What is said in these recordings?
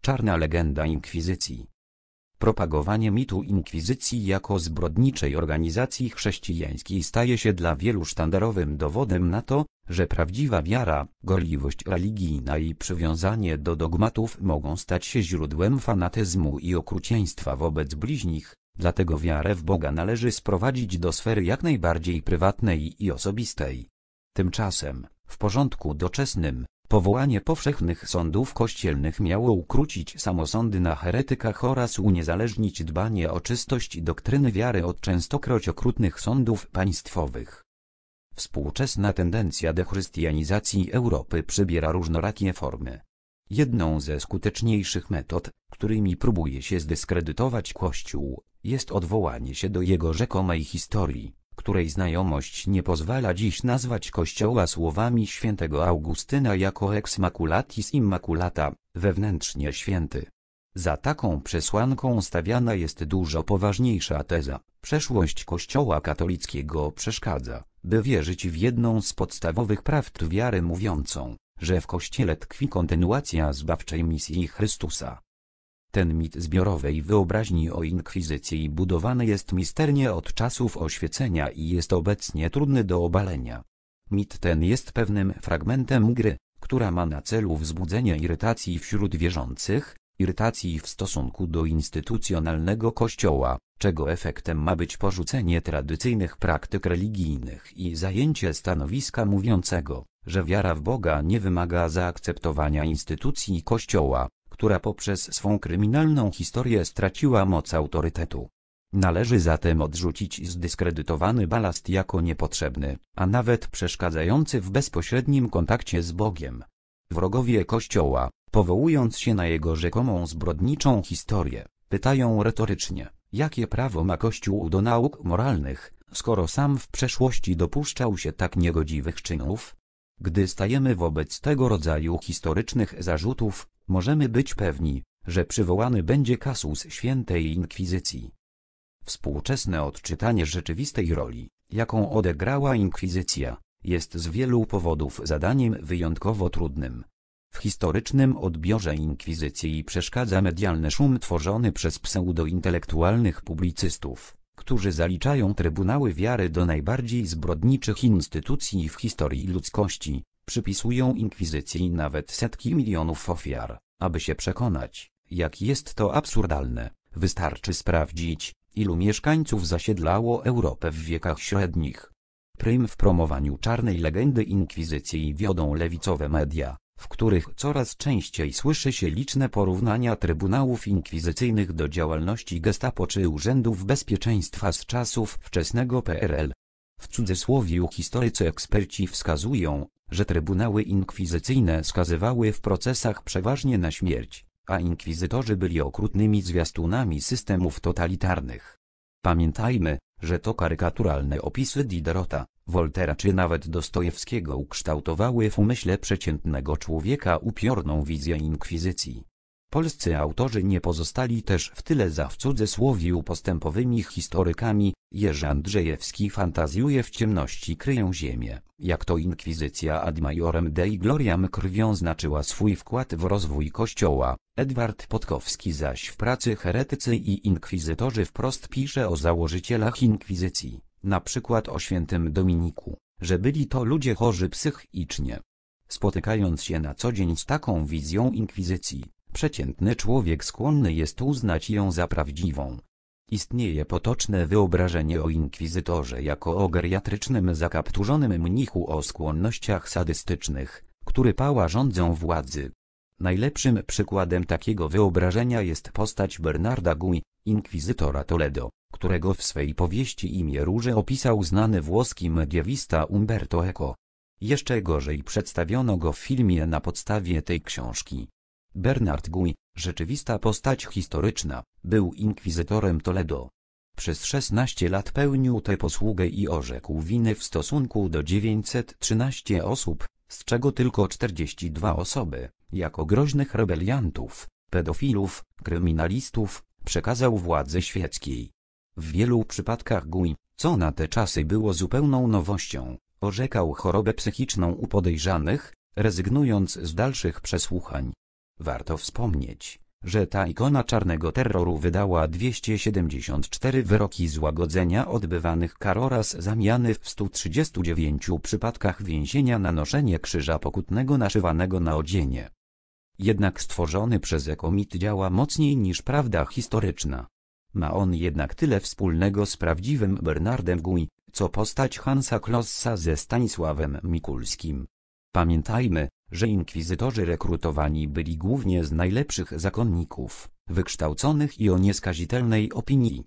Czarna legenda inkwizycji. Propagowanie mitu inkwizycji jako zbrodniczej organizacji chrześcijańskiej staje się dla wielu sztandarowym dowodem na to, że prawdziwa wiara, gorliwość religijna i przywiązanie do dogmatów mogą stać się źródłem fanatyzmu i okrucieństwa wobec bliźnich, dlatego wiarę w Boga należy sprowadzić do sfery jak najbardziej prywatnej i osobistej. Tymczasem, w porządku doczesnym, Powołanie powszechnych sądów kościelnych miało ukrócić samosądy na heretykach oraz uniezależnić dbanie o czystość doktryny wiary od częstokroć okrutnych sądów państwowych. Współczesna tendencja dechrystianizacji Europy przybiera różnorakie formy. Jedną ze skuteczniejszych metod, którymi próbuje się zdyskredytować Kościół, jest odwołanie się do jego rzekomej historii której znajomość nie pozwala dziś nazwać kościoła słowami świętego Augustyna jako ex maculatis immaculata, wewnętrznie święty. Za taką przesłanką stawiana jest dużo poważniejsza teza. Przeszłość kościoła katolickiego przeszkadza, by wierzyć w jedną z podstawowych prawd wiary mówiącą, że w kościele tkwi kontynuacja zbawczej misji Chrystusa. Ten mit zbiorowej wyobraźni o inkwizycji budowany jest misternie od czasów oświecenia i jest obecnie trudny do obalenia. Mit ten jest pewnym fragmentem gry, która ma na celu wzbudzenie irytacji wśród wierzących, irytacji w stosunku do instytucjonalnego kościoła, czego efektem ma być porzucenie tradycyjnych praktyk religijnych i zajęcie stanowiska mówiącego, że wiara w Boga nie wymaga zaakceptowania instytucji kościoła, która poprzez swą kryminalną historię straciła moc autorytetu. Należy zatem odrzucić zdyskredytowany balast jako niepotrzebny, a nawet przeszkadzający w bezpośrednim kontakcie z Bogiem. Wrogowie Kościoła, powołując się na jego rzekomą zbrodniczą historię, pytają retorycznie, jakie prawo ma Kościół do nauk moralnych, skoro sam w przeszłości dopuszczał się tak niegodziwych czynów? Gdy stajemy wobec tego rodzaju historycznych zarzutów, możemy być pewni, że przywołany będzie kasus świętej inkwizycji. Współczesne odczytanie rzeczywistej roli, jaką odegrała inkwizycja, jest z wielu powodów zadaniem wyjątkowo trudnym. W historycznym odbiorze inkwizycji przeszkadza medialny szum tworzony przez pseudointelektualnych publicystów, którzy zaliczają trybunały wiary do najbardziej zbrodniczych instytucji w historii ludzkości, przypisują inkwizycji nawet setki milionów ofiar. Aby się przekonać, jak jest to absurdalne, wystarczy sprawdzić, ilu mieszkańców zasiedlało Europę w wiekach średnich. Prym w promowaniu czarnej legendy inkwizycji wiodą lewicowe media, w których coraz częściej słyszy się liczne porównania trybunałów inkwizycyjnych do działalności gestapo czy urzędów bezpieczeństwa z czasów wczesnego PRL. W cudzysłowie historycy eksperci wskazują, że trybunały inkwizycyjne skazywały w procesach przeważnie na śmierć, a inkwizytorzy byli okrutnymi zwiastunami systemów totalitarnych. Pamiętajmy, że to karykaturalne opisy Diderota, Woltera czy nawet Dostojewskiego ukształtowały w umyśle przeciętnego człowieka upiorną wizję inkwizycji. Polscy autorzy nie pozostali też w tyle za w cudzysłowiu postępowymi historykami, Jerzy Andrzejewski fantazjuje w ciemności kryją ziemię, jak to inkwizycja ad majorem Dei Gloriam krwią znaczyła swój wkład w rozwój kościoła, Edward Podkowski zaś w pracy Heretycy i Inkwizytorzy wprost pisze o założycielach inkwizycji, na przykład o świętym Dominiku, że byli to ludzie chorzy psychicznie. Spotykając się na co dzień z taką wizją inkwizycji, Przeciętny człowiek skłonny jest uznać ją za prawdziwą. Istnieje potoczne wyobrażenie o inkwizytorze jako o geriatrycznym zakapturzonym mnichu o skłonnościach sadystycznych, który pała rządzą władzy. Najlepszym przykładem takiego wyobrażenia jest postać Bernarda Gui, inkwizytora Toledo, którego w swej powieści imię Róże opisał znany włoski mediewista Umberto Eco. Jeszcze gorzej przedstawiono go w filmie na podstawie tej książki. Bernard Guy, rzeczywista postać historyczna, był inkwizytorem Toledo. Przez 16 lat pełnił tę posługę i orzekł winy w stosunku do 913 osób, z czego tylko 42 osoby, jako groźnych rebeliantów, pedofilów, kryminalistów, przekazał władzy świeckiej. W wielu przypadkach Guy, co na te czasy było zupełną nowością, orzekał chorobę psychiczną u podejrzanych, rezygnując z dalszych przesłuchań. Warto wspomnieć, że ta ikona czarnego terroru wydała 274 wyroki złagodzenia odbywanych kar oraz zamiany w 139 przypadkach więzienia na noszenie krzyża pokutnego naszywanego na odzienie. Jednak stworzony przez Ekomit działa mocniej niż prawda historyczna. Ma on jednak tyle wspólnego z prawdziwym Bernardem Guy, co postać Hansa Klossa ze Stanisławem Mikulskim. Pamiętajmy, że inkwizytorzy rekrutowani byli głównie z najlepszych zakonników, wykształconych i o nieskazitelnej opinii.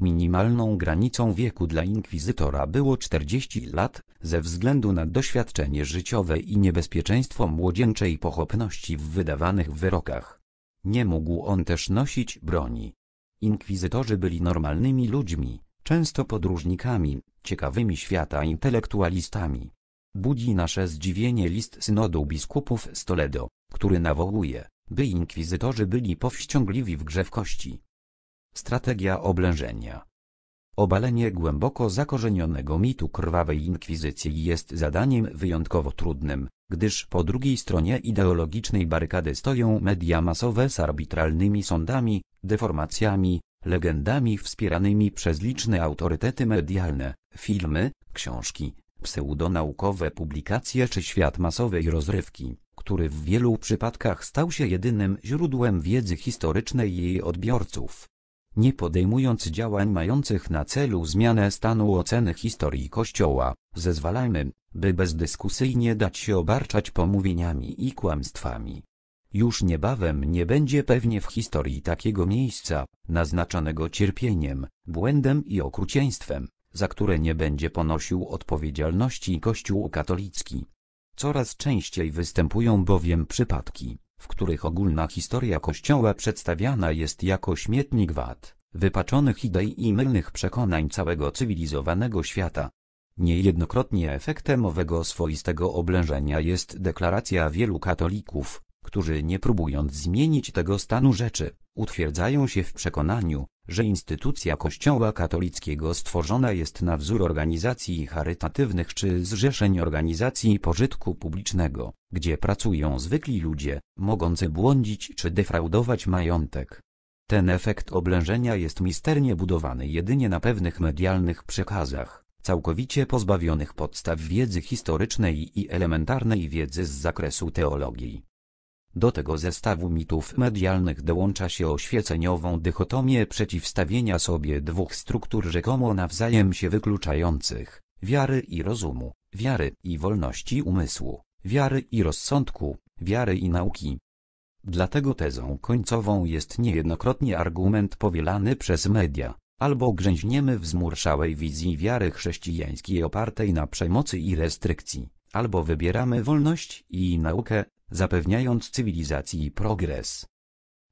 Minimalną granicą wieku dla inkwizytora było 40 lat, ze względu na doświadczenie życiowe i niebezpieczeństwo młodzieńczej pochopności w wydawanych wyrokach. Nie mógł on też nosić broni. Inkwizytorzy byli normalnymi ludźmi, często podróżnikami, ciekawymi świata intelektualistami. Budzi nasze zdziwienie list synodu biskupów z Toledo, który nawołuje, by inkwizytorzy byli powściągliwi w grzewkości. Strategia oblężenia Obalenie głęboko zakorzenionego mitu krwawej inkwizycji jest zadaniem wyjątkowo trudnym, gdyż po drugiej stronie ideologicznej barykady stoją media masowe z arbitralnymi sądami, deformacjami, legendami wspieranymi przez liczne autorytety medialne, filmy, książki, pseudonaukowe publikacje czy świat masowej rozrywki, który w wielu przypadkach stał się jedynym źródłem wiedzy historycznej jej odbiorców. Nie podejmując działań mających na celu zmianę stanu oceny historii Kościoła, zezwalajmy, by bezdyskusyjnie dać się obarczać pomówieniami i kłamstwami. Już niebawem nie będzie pewnie w historii takiego miejsca, naznaczonego cierpieniem, błędem i okrucieństwem, za które nie będzie ponosił odpowiedzialności Kościół katolicki. Coraz częściej występują bowiem przypadki, w których ogólna historia Kościoła przedstawiana jest jako śmietnik wad, wypaczonych idei i mylnych przekonań całego cywilizowanego świata. Niejednokrotnie efektem owego swoistego oblężenia jest deklaracja wielu katolików, którzy nie próbując zmienić tego stanu rzeczy, utwierdzają się w przekonaniu, że instytucja Kościoła katolickiego stworzona jest na wzór organizacji charytatywnych czy zrzeszeń organizacji pożytku publicznego, gdzie pracują zwykli ludzie, mogący błądzić czy defraudować majątek. Ten efekt oblężenia jest misternie budowany jedynie na pewnych medialnych przekazach, całkowicie pozbawionych podstaw wiedzy historycznej i elementarnej wiedzy z zakresu teologii. Do tego zestawu mitów medialnych dołącza się oświeceniową dychotomię przeciwstawienia sobie dwóch struktur rzekomo nawzajem się wykluczających, wiary i rozumu, wiary i wolności umysłu, wiary i rozsądku, wiary i nauki. Dlatego tezą końcową jest niejednokrotnie argument powielany przez media, albo grzęźniemy w zmurszałej wizji wiary chrześcijańskiej opartej na przemocy i restrykcji, albo wybieramy wolność i naukę, zapewniając cywilizacji progres.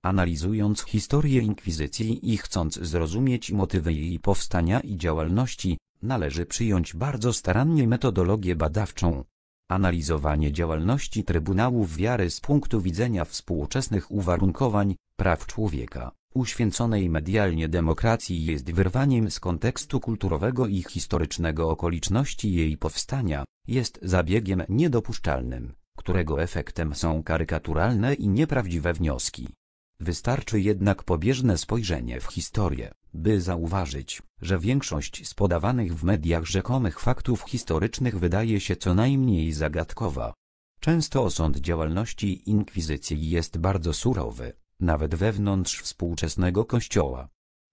Analizując historię inkwizycji i chcąc zrozumieć motywy jej powstania i działalności, należy przyjąć bardzo starannie metodologię badawczą. Analizowanie działalności Trybunałów Wiary z punktu widzenia współczesnych uwarunkowań, praw człowieka, uświęconej medialnie demokracji jest wyrwaniem z kontekstu kulturowego i historycznego okoliczności jej powstania, jest zabiegiem niedopuszczalnym którego efektem są karykaturalne i nieprawdziwe wnioski. Wystarczy jednak pobieżne spojrzenie w historię, by zauważyć, że większość z podawanych w mediach rzekomych faktów historycznych wydaje się co najmniej zagadkowa. Często osąd działalności inkwizycji jest bardzo surowy, nawet wewnątrz współczesnego kościoła.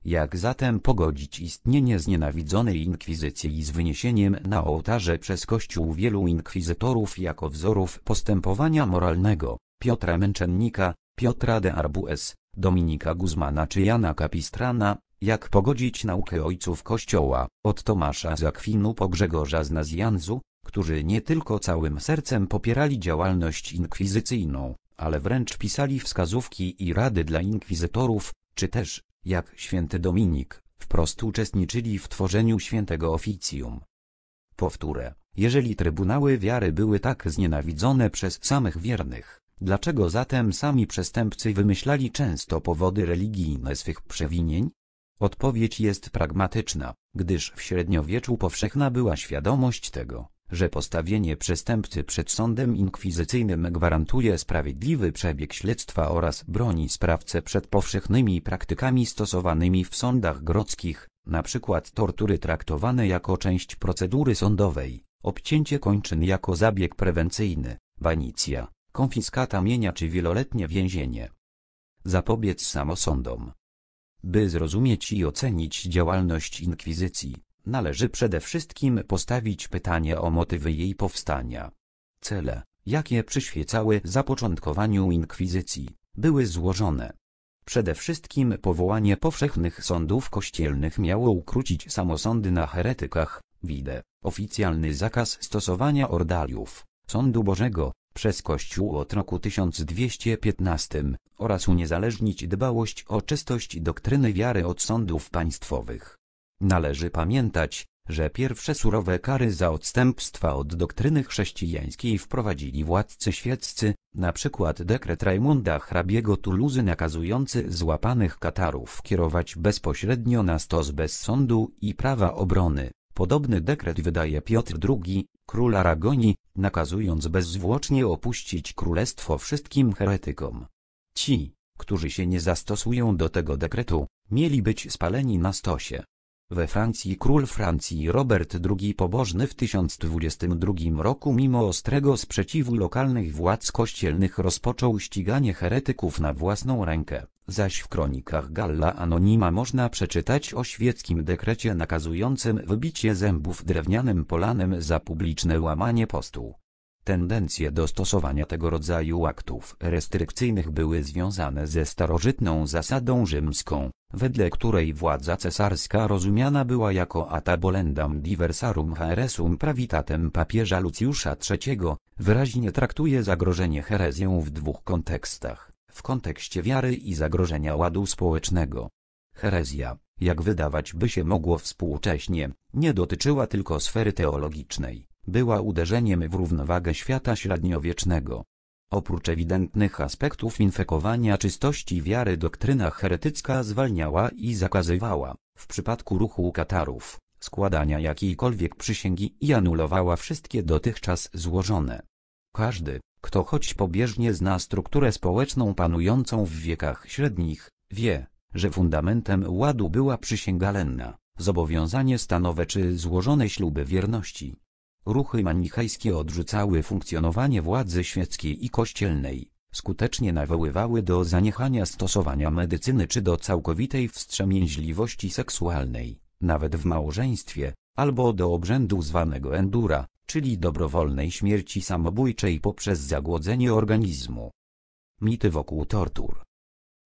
Jak zatem pogodzić istnienie znienawidzonej inkwizycji z wyniesieniem na ołtarze przez Kościół wielu inkwizytorów jako wzorów postępowania moralnego, Piotra Męczennika, Piotra de Arbues, Dominika Guzmana czy Jana Kapistrana, jak pogodzić naukę ojców Kościoła, od Tomasza z Akwinu po Grzegorza z Nazjanzu, którzy nie tylko całym sercem popierali działalność inkwizycyjną, ale wręcz pisali wskazówki i rady dla inkwizytorów, czy też, jak święty Dominik, wprost uczestniczyli w tworzeniu świętego oficjum. Powtórę, jeżeli trybunały wiary były tak znienawidzone przez samych wiernych, dlaczego zatem sami przestępcy wymyślali często powody religijne swych przewinień? Odpowiedź jest pragmatyczna, gdyż w średniowieczu powszechna była świadomość tego, że postawienie przestępcy przed sądem inkwizycyjnym gwarantuje sprawiedliwy przebieg śledztwa oraz broni sprawcę przed powszechnymi praktykami stosowanymi w sądach grodzkich, np. tortury traktowane jako część procedury sądowej, obcięcie kończyn jako zabieg prewencyjny, banicja, konfiskata mienia czy wieloletnie więzienie. Zapobiec samosądom. By zrozumieć i ocenić działalność inkwizycji, należy przede wszystkim postawić pytanie o motywy jej powstania. Cele, jakie przyświecały zapoczątkowaniu inkwizycji, były złożone. Przede wszystkim powołanie powszechnych sądów kościelnych miało ukrócić samosądy na heretykach, widę, oficjalny zakaz stosowania ordaliów, sądu Bożego, przez Kościół od roku 1215 oraz uniezależnić dbałość o czystość doktryny wiary od sądów państwowych. Należy pamiętać, że pierwsze surowe kary za odstępstwa od doktryny chrześcijańskiej wprowadzili władcy świeccy, przykład dekret Rajmunda hrabiego Tuluzy nakazujący złapanych Katarów kierować bezpośrednio na stos bez sądu i prawa obrony. Podobny dekret wydaje Piotr II, król Aragonii, nakazując bezzwłocznie opuścić królestwo wszystkim heretykom. Ci, którzy się nie zastosują do tego dekretu, mieli być spaleni na stosie. We Francji król Francji Robert II Pobożny w 1022 roku mimo ostrego sprzeciwu lokalnych władz kościelnych rozpoczął ściganie heretyków na własną rękę, zaś w kronikach Galla Anonima można przeczytać o świeckim dekrecie nakazującym wybicie zębów drewnianym polanem za publiczne łamanie postu. Tendencje do stosowania tego rodzaju aktów restrykcyjnych były związane ze starożytną zasadą rzymską, wedle której władza cesarska rozumiana była jako atabolendam diversarum heresum pravitatem papieża Lucjusza III, wyraźnie traktuje zagrożenie herezją w dwóch kontekstach, w kontekście wiary i zagrożenia ładu społecznego. Herezja, jak wydawać by się mogło współcześnie, nie dotyczyła tylko sfery teologicznej, była uderzeniem w równowagę świata średniowiecznego. Oprócz ewidentnych aspektów infekowania czystości wiary doktryna heretycka zwalniała i zakazywała, w przypadku ruchu Katarów, składania jakiejkolwiek przysięgi i anulowała wszystkie dotychczas złożone. Każdy, kto choć pobieżnie zna strukturę społeczną panującą w wiekach średnich, wie, że fundamentem ładu była przysięga lenna, zobowiązanie stanowe czy złożone śluby wierności. Ruchy manichejskie odrzucały funkcjonowanie władzy świeckiej i kościelnej, skutecznie nawoływały do zaniechania stosowania medycyny czy do całkowitej wstrzemięźliwości seksualnej, nawet w małżeństwie, albo do obrzędu zwanego endura, czyli dobrowolnej śmierci samobójczej poprzez zagłodzenie organizmu. Mity wokół tortur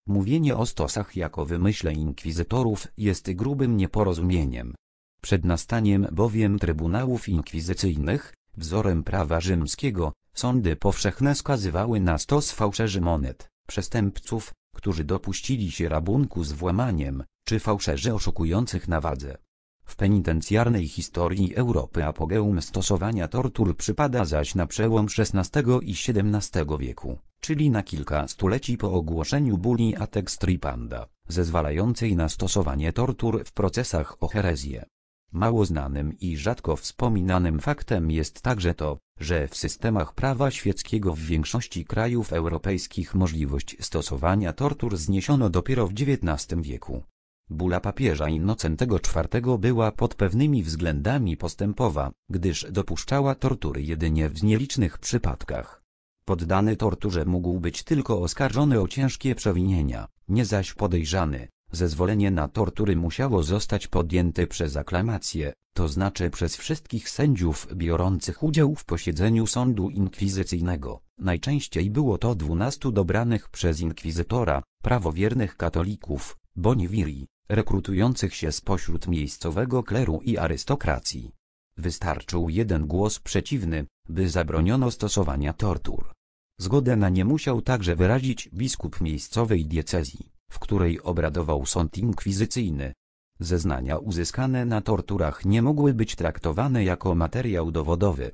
Mówienie o stosach jako wymyśle inkwizytorów jest grubym nieporozumieniem. Przed nastaniem bowiem trybunałów inkwizycyjnych, wzorem prawa rzymskiego, sądy powszechne skazywały na stos fałszerzy monet, przestępców, którzy dopuścili się rabunku z włamaniem, czy fałszerzy oszukujących na wadze. W penitencjarnej historii Europy apogeum stosowania tortur przypada zaś na przełom XVI i XVII wieku, czyli na kilka stuleci po ogłoszeniu bulli Atex Tripanda, zezwalającej na stosowanie tortur w procesach o herezję. Mało znanym i rzadko wspominanym faktem jest także to, że w systemach prawa świeckiego w większości krajów europejskich możliwość stosowania tortur zniesiono dopiero w XIX wieku. Bula papieża Innocentego IV była pod pewnymi względami postępowa, gdyż dopuszczała tortury jedynie w nielicznych przypadkach. Poddany torturze mógł być tylko oskarżony o ciężkie przewinienia, nie zaś podejrzany, Zezwolenie na tortury musiało zostać podjęte przez aklamację, to znaczy przez wszystkich sędziów biorących udział w posiedzeniu sądu inkwizycyjnego. Najczęściej było to dwunastu dobranych przez inkwizytora, prawowiernych katolików, boniwiri, rekrutujących się spośród miejscowego kleru i arystokracji. Wystarczył jeden głos przeciwny, by zabroniono stosowania tortur. Zgodę na nie musiał także wyrazić biskup miejscowej diecezji w której obradował sąd inkwizycyjny. Zeznania uzyskane na torturach nie mogły być traktowane jako materiał dowodowy.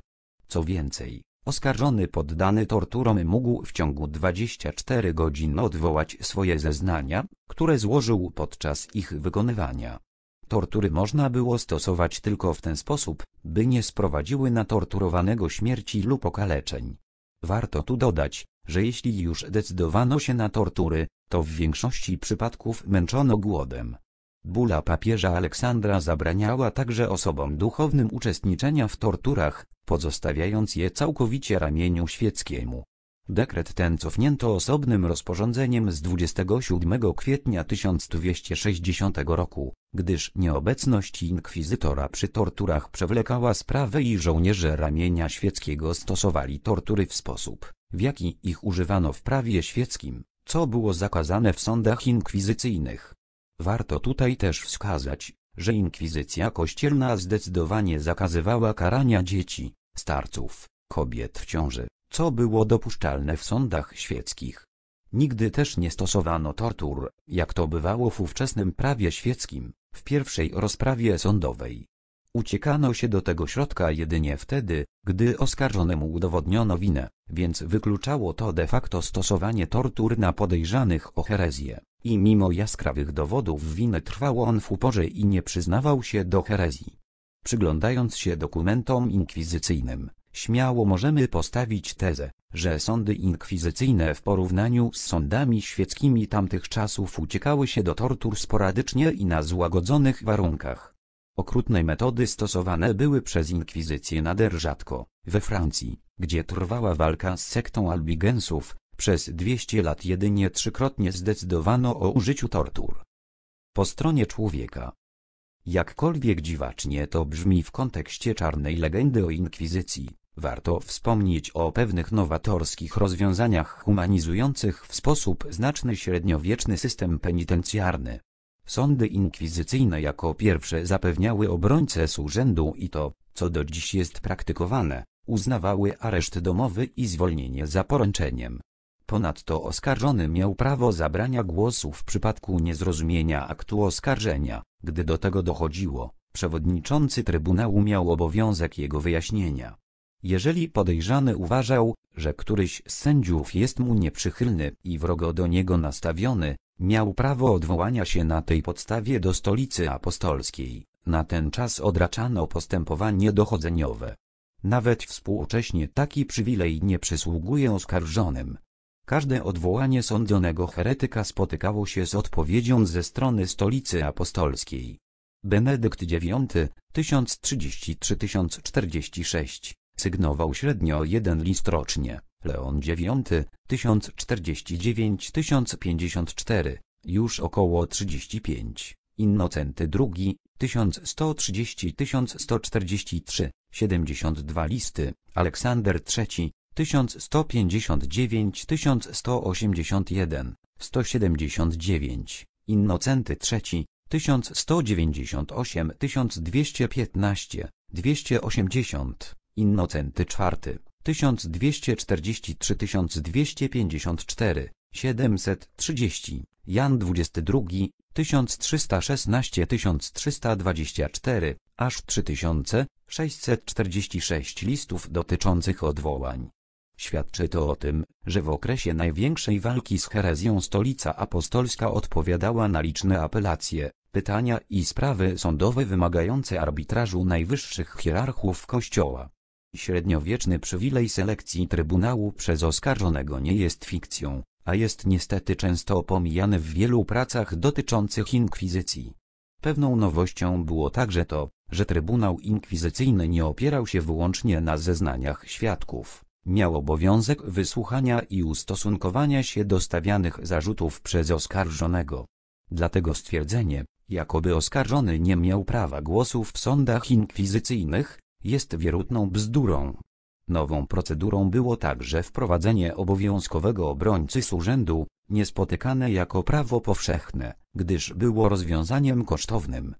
Co więcej, oskarżony poddany torturom mógł w ciągu 24 godzin odwołać swoje zeznania, które złożył podczas ich wykonywania. Tortury można było stosować tylko w ten sposób, by nie sprowadziły na torturowanego śmierci lub okaleczeń. Warto tu dodać, że jeśli już decydowano się na tortury, to w większości przypadków męczono głodem. Bula papieża Aleksandra zabraniała także osobom duchownym uczestniczenia w torturach, pozostawiając je całkowicie ramieniu świeckiemu. Dekret ten cofnięto osobnym rozporządzeniem z 27 kwietnia 1260 roku, gdyż nieobecność inkwizytora przy torturach przewlekała sprawę i żołnierze ramienia świeckiego stosowali tortury w sposób, w jaki ich używano w prawie świeckim, co było zakazane w sądach inkwizycyjnych. Warto tutaj też wskazać, że inkwizycja kościelna zdecydowanie zakazywała karania dzieci, starców, kobiet w ciąży, co było dopuszczalne w sądach świeckich. Nigdy też nie stosowano tortur, jak to bywało w ówczesnym prawie świeckim, w pierwszej rozprawie sądowej. Uciekano się do tego środka jedynie wtedy, gdy oskarżonemu udowodniono winę, więc wykluczało to de facto stosowanie tortur na podejrzanych o herezję. I mimo jaskrawych dowodów winy trwał on w uporze i nie przyznawał się do herezji. Przyglądając się dokumentom inkwizycyjnym, śmiało możemy postawić tezę, że sądy inkwizycyjne w porównaniu z sądami świeckimi tamtych czasów uciekały się do tortur sporadycznie i na złagodzonych warunkach. Okrutne metody stosowane były przez inkwizycję nader rzadko. We Francji, gdzie trwała walka z sektą albigensów, przez 200 lat jedynie trzykrotnie zdecydowano o użyciu tortur. Po stronie człowieka. Jakkolwiek dziwacznie to brzmi w kontekście czarnej legendy o inkwizycji, warto wspomnieć o pewnych nowatorskich rozwiązaniach humanizujących w sposób znaczny średniowieczny system penitencjarny. Sądy inkwizycyjne jako pierwsze zapewniały obrońcę z urzędu i to, co do dziś jest praktykowane, uznawały areszt domowy i zwolnienie za poręczeniem. Ponadto oskarżony miał prawo zabrania głosu w przypadku niezrozumienia aktu oskarżenia. Gdy do tego dochodziło, przewodniczący Trybunału miał obowiązek jego wyjaśnienia. Jeżeli podejrzany uważał, że któryś z sędziów jest mu nieprzychylny i wrogo do niego nastawiony, miał prawo odwołania się na tej podstawie do stolicy apostolskiej. Na ten czas odraczano postępowanie dochodzeniowe. Nawet współcześnie taki przywilej nie przysługuje oskarżonym. Każde odwołanie sądzonego heretyka spotykało się z odpowiedzią ze strony stolicy apostolskiej. Benedykt IX, 1033-1046, sygnował średnio jeden list rocznie. Leon IX, 1049-1054, już około 35. Innocenty II, 1130-1143, 72 listy. Aleksander III, 1159 1181, 179, Innocenty III, 1198 1215, 280, Innocenty IV, 1243 1254, 730, Jan XXII, 1316 1324, aż 3646 listów dotyczących odwołań. Świadczy to o tym, że w okresie największej walki z herezją stolica apostolska odpowiadała na liczne apelacje, pytania i sprawy sądowe wymagające arbitrażu najwyższych hierarchów Kościoła. Średniowieczny przywilej selekcji Trybunału przez oskarżonego nie jest fikcją, a jest niestety często pomijany w wielu pracach dotyczących inkwizycji. Pewną nowością było także to, że Trybunał Inkwizycyjny nie opierał się wyłącznie na zeznaniach świadków miał obowiązek wysłuchania i ustosunkowania się do stawianych zarzutów przez oskarżonego. Dlatego stwierdzenie, jakoby oskarżony nie miał prawa głosu w sądach inkwizycyjnych, jest wierutną bzdurą. Nową procedurą było także wprowadzenie obowiązkowego obrońcy z urzędu, niespotykane jako prawo powszechne, gdyż było rozwiązaniem kosztownym.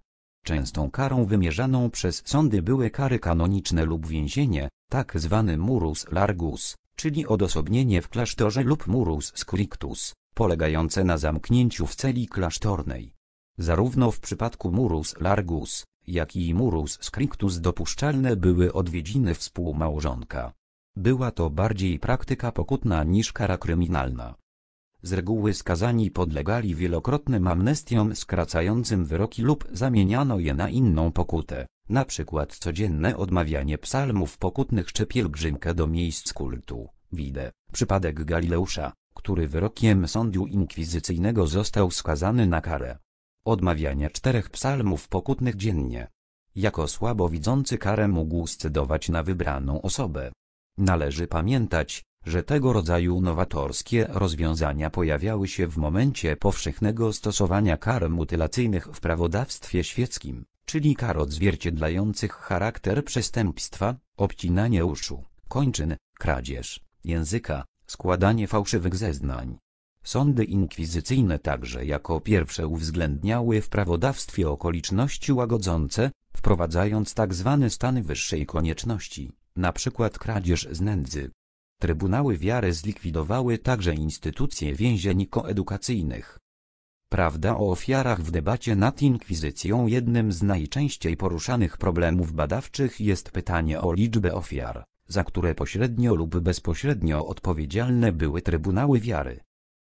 Częstą karą wymierzaną przez sądy były kary kanoniczne lub więzienie, tak zwany murus largus, czyli odosobnienie w klasztorze lub murus scriptus, polegające na zamknięciu w celi klasztornej. Zarówno w przypadku murus largus, jak i murus scriptus dopuszczalne były odwiedziny współmałżonka. Była to bardziej praktyka pokutna niż kara kryminalna. Z reguły skazani podlegali wielokrotnym amnestiom skracającym wyroki lub zamieniano je na inną pokutę, na przykład codzienne odmawianie psalmów pokutnych czy pielgrzymkę do miejsc kultu. Widzę przypadek Galileusza, który wyrokiem sądu inkwizycyjnego został skazany na karę odmawiania czterech psalmów pokutnych dziennie. Jako słabowidzący karę mógł scedować na wybraną osobę. Należy pamiętać, że tego rodzaju nowatorskie rozwiązania pojawiały się w momencie powszechnego stosowania kar mutylacyjnych w prawodawstwie świeckim, czyli kar odzwierciedlających charakter przestępstwa, obcinanie uszu, kończyn, kradzież, języka, składanie fałszywych zeznań. Sądy inkwizycyjne także jako pierwsze uwzględniały w prawodawstwie okoliczności łagodzące, wprowadzając tzw. Tak stany wyższej konieczności, np. kradzież z nędzy. Trybunały wiary zlikwidowały także instytucje więzień koedukacyjnych. Prawda o ofiarach w debacie nad inkwizycją Jednym z najczęściej poruszanych problemów badawczych jest pytanie o liczbę ofiar, za które pośrednio lub bezpośrednio odpowiedzialne były trybunały wiary.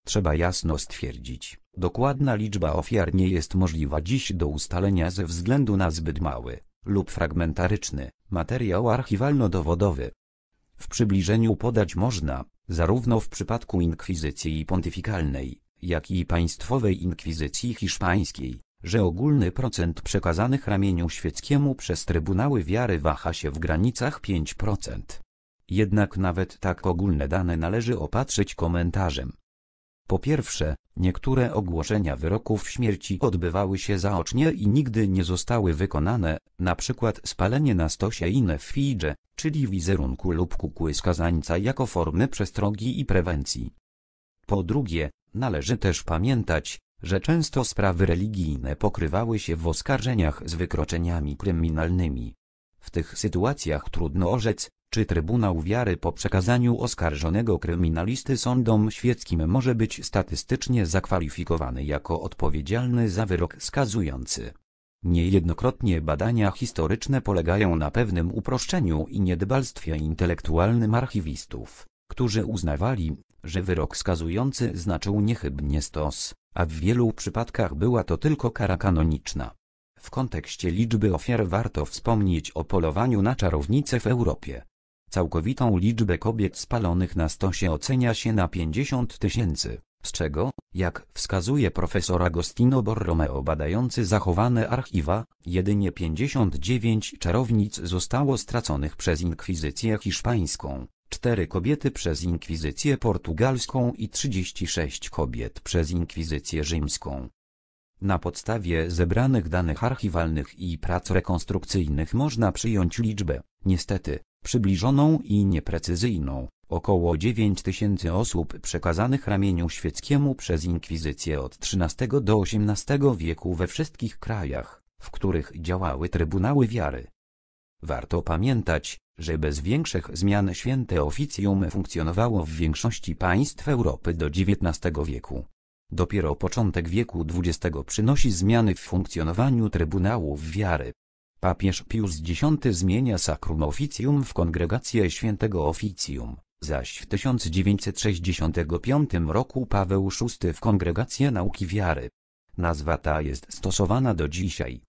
Trzeba jasno stwierdzić, dokładna liczba ofiar nie jest możliwa dziś do ustalenia ze względu na zbyt mały lub fragmentaryczny materiał archiwalno-dowodowy. W przybliżeniu podać można, zarówno w przypadku inkwizycji pontyfikalnej, jak i państwowej inkwizycji hiszpańskiej, że ogólny procent przekazanych ramieniu świeckiemu przez trybunały wiary waha się w granicach 5%. Jednak nawet tak ogólne dane należy opatrzyć komentarzem. Po pierwsze, niektóre ogłoszenia wyroków śmierci odbywały się zaocznie i nigdy nie zostały wykonane, na przykład spalenie na stosie in fidże, czyli wizerunku lub kukły skazańca jako formy przestrogi i prewencji. Po drugie, należy też pamiętać, że często sprawy religijne pokrywały się w oskarżeniach z wykroczeniami kryminalnymi. W tych sytuacjach trudno orzec, czy Trybunał Wiary po przekazaniu oskarżonego kryminalisty sądom świeckim może być statystycznie zakwalifikowany jako odpowiedzialny za wyrok skazujący? Niejednokrotnie badania historyczne polegają na pewnym uproszczeniu i niedbalstwie intelektualnym archiwistów, którzy uznawali, że wyrok skazujący znaczył niechybnie stos, a w wielu przypadkach była to tylko kara kanoniczna. W kontekście liczby ofiar warto wspomnieć o polowaniu na czarownice w Europie. Całkowitą liczbę kobiet spalonych na stosie ocenia się na 50 tysięcy, z czego, jak wskazuje profesor Agostino Borromeo badający zachowane archiwa, jedynie 59 czarownic zostało straconych przez inkwizycję hiszpańską, 4 kobiety przez inkwizycję portugalską i 36 kobiet przez inkwizycję rzymską. Na podstawie zebranych danych archiwalnych i prac rekonstrukcyjnych można przyjąć liczbę, niestety, przybliżoną i nieprecyzyjną, około 9 tysięcy osób przekazanych ramieniu świeckiemu przez inkwizycję od XIII do XVIII wieku we wszystkich krajach, w których działały trybunały wiary. Warto pamiętać, że bez większych zmian święte oficjum funkcjonowało w większości państw Europy do XIX wieku. Dopiero początek wieku XX przynosi zmiany w funkcjonowaniu trybunałów wiary. Papież Pius X zmienia Sacrum Officium w Kongregację Świętego Oficjum, zaś w 1965 roku Paweł VI w Kongregację Nauki Wiary. Nazwa ta jest stosowana do dzisiaj.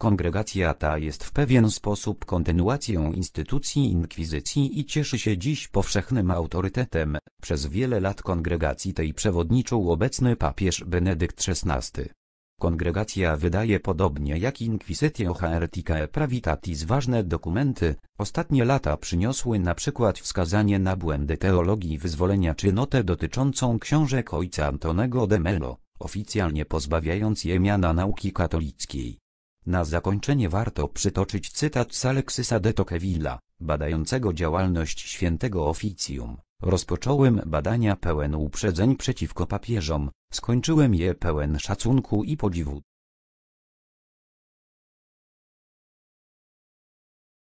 Kongregacja ta jest w pewien sposób kontynuacją instytucji inkwizycji i cieszy się dziś powszechnym autorytetem. Przez wiele lat kongregacji tej przewodniczył obecny papież Benedykt XVI. Kongregacja wydaje podobnie jak Inquisitio Haerticae Pravitatis ważne dokumenty. Ostatnie lata przyniosły na przykład wskazanie na błędy teologii wyzwolenia czy notę dotyczącą książek ojca Antonego de Mello, oficjalnie pozbawiając je miana nauki katolickiej. Na zakończenie warto przytoczyć cytat z Aleksysa de Tocqueville'a, badającego działalność świętego oficjum. Rozpocząłem badania pełen uprzedzeń przeciwko papieżom, skończyłem je pełen szacunku i podziwu.